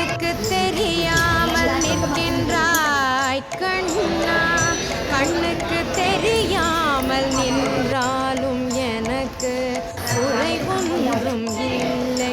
கண்ணுக்கு தெரியாமல் நிற்கின்றாய் கண்ணா. கண்ணுக்கு தெரியாமல் நின்றாலும் எனக்கு குறைவொன்றும் இல்லை.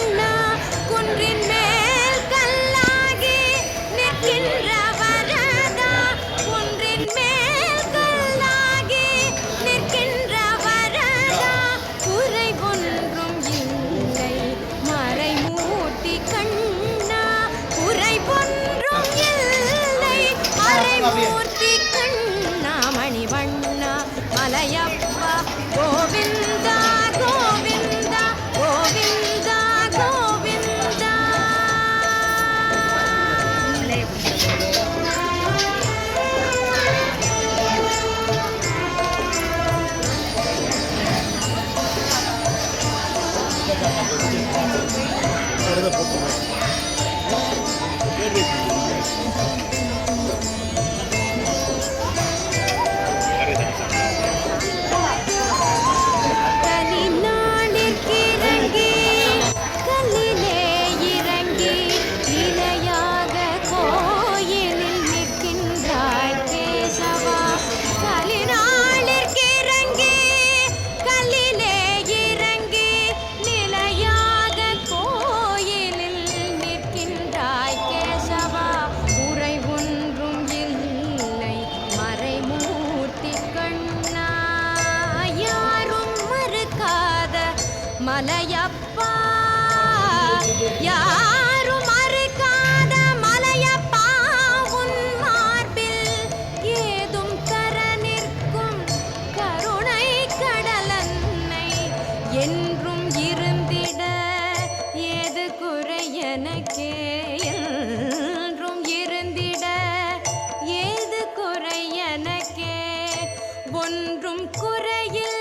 மூர்த்தி கண்ணா மணிவண்ணா மலையப்பா கோவிந்தா கோவிந்தா கோவிந்தா கோவிந்தா மலையப்பா யாரும் மறுக்காத மலையப்பா உன் மார்பில் ஏதும் தர நிற்கும் கருணை கடலன்னை என்றும் இருந்திட ஏது குறை எனக்கே என்றும் குறையில்